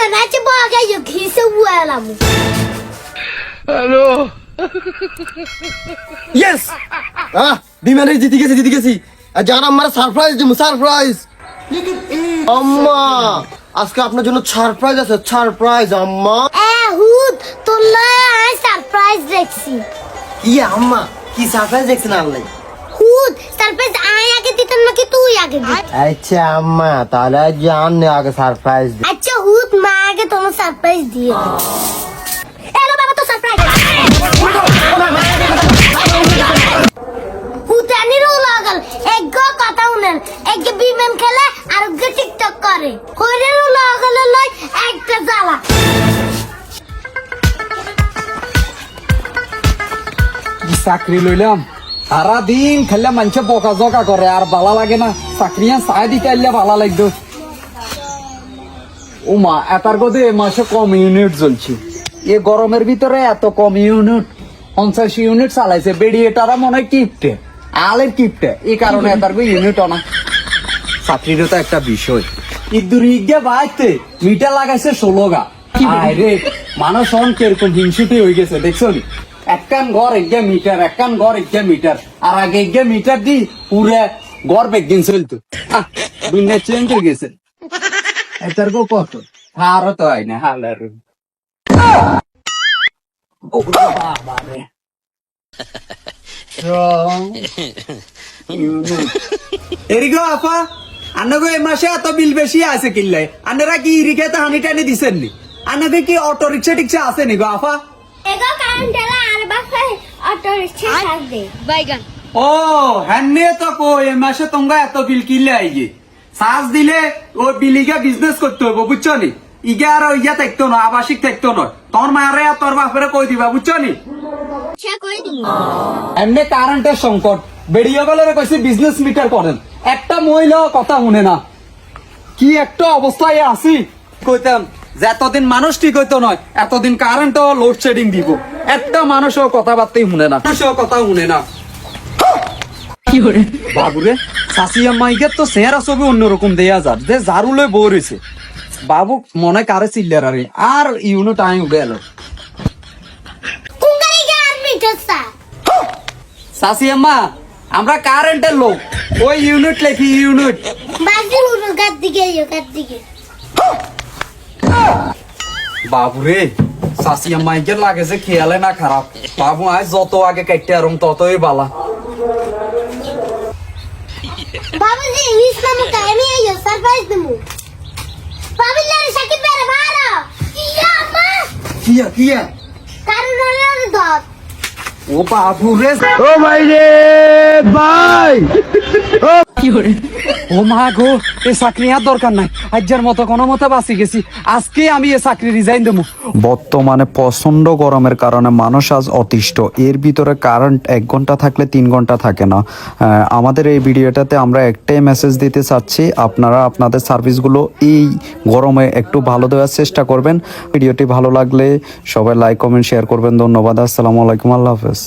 যাব ইয়েস আহ বিমানে জিতে গেছি জিতে গেছি আর জান আমার সারপ্রাইজ দিব সারপ্রাইজ আম্মা আজকে আপনার জন্য সারপ্রাইজ আছে সারপ্রাইজ আম্মা। এ হুদ তোর লয়ে আমি সারপ্রাইজ দেখছি। কি আম্মা কি সারপ্রাইজ দেখছেন আল্লাহ হুদ সারপ্রাইজ আমি আগে দিতাম নাকি তুই আগে দিত আচ্ছা আম্মা তাহলে জান আগে সারপ্রাইজ মা আগে তোমার সারপ্রাইজ দিয়ে। এলো বাবা তো সারপ্রাইজ হুতানিরও লাগল এক কথা উনেন এক খেলে, আর টিকটক করে। হইরেরও লাগল লয় একটা জ্বালা। চাকরি লইলাম? সারা দিন খেললে মানুষে বকা জকা করে, আর ভালো লাগে না। চাকরি চাই দিতে আইলে ভালো লাগতো ও মা এতার গদে এ মাসে কম ইউনিট জ্বলছে। এ গরমের ভিতরে এত কম ইউনিট পঞ্চাশ ইউনিট চালাইছে বেরিয়ে তারা মনে হয় কিপটে আলের কিপটে। এই কারণে এতার গো ইউনিট অনা। চাকরিরও তো একটা বিষয়। ইদুর ইগে বাইতে মিটার লাগাইছে ষোলো গা আরে মানুষ হন কীরকম হিংসুটি হয়ে গেছে দেখছ নি? একখান ঘর এগিয়ে মিটার একখান ঘর এগিয়ে মিটার। আর আগে এগিয়ে মিটার দি পুরে ঘর বেগদিন চলতো। দুনিয়া চেঞ্জ হয়ে গেছে। এটার গো কত? হারও তো হয় না হালার। এরিগো আপা আন্নগো এই মাসে এত বিল বেশি আছে কিল্লাই। আন্নারা কি ইরিকে তো হানি টানি দিছেন নি আন্নগে কি অটো রিক্সা টিক্সা আছে নি গো আপা? এগো কারণ ঠেলা আর বাসায় অটো রিক্সা দে বাইগান। ও হ্যান্নে তো কো এই মাসে তোমরা এত বিল কিনলে আইগে সাজ দিলে ও বিলিগা বিজনেস করতে হইব বুঝছ নি? ইগে আর ইয়া থাকতো না আবাসিক থাকতো না। তোর মারে আর তোর বাপরে কই দিবা বুঝছ নি? দিন এমনি কারেন্টের সংকট। বেরিয়ে গেলে কইছে বিজনেস মিটার করেন। একটা মহিলা কথা শুনে না। কি একটা অবস্থায় আছি? কইতাম যে এতদিন মানুষ ঠিক হইতো নয় এতদিন কারেন্টও লোডশেডিং দিব। একটা মানুষও কথাবার্তাই শুনে না। মানুষও কথা শুনে না। কি বাবুরে শাশি আম্মাইকে তো চেহারা ছবি অন্যরকম দেয়া যার। যে ঝাড়ু লই বউ রয়েছে বাবু মনে কারে চিল্লার আরে আর ইউনো টাইম উঠে এলো কুঙ্গারি গে আর মিটার আম্মা আমরা কারেন্টের লোক ওই ইউনিট লেখি ইউনিট? বাবুরে শাশি আম্মাইকে লাগে যে খেয়ালে না খারাপ বাবু আজ যত আগে কাটতে আরম ততই বালা। বাবাজি ইংলিশ নামে কাহিনী আইয়ো সারপ্রাইজ দিমু বাবিল্লার সাকিব বেরে ভাড়া ইয়া মা! কিয়া কিয়া? কারণ হলো দত ও বাবুরে ও ভাই রে ভাই! ও মা গো এই চাকরি আর দরকার নাই। আজ্জার মতো কোনো মতো বাঁচি গেছি। আজকে আমি এই চাকরি রিজাইন দেবো। বর্তমানে প্রচণ্ড গরমের কারণে মানুষ আজ অতিষ্ঠ। এর ভিতরে কারেন্ট এক ঘণ্টা থাকলে তিন ঘণ্টা থাকে না। আমাদের এই ভিডিওটাতে আমরা একটাই মেসেজ দিতে চাচ্ছি। আপনারা আপনাদের সার্ভিসগুলো এই গরমে একটু ভালো দেওয়ার চেষ্টা করবেন। ভিডিওটি ভালো লাগলে সবাই লাইক কমেন্ট শেয়ার করবেন। ধন্যবাদ। আসসালামু আলাইকুম। আল্লাহ হাফেজ।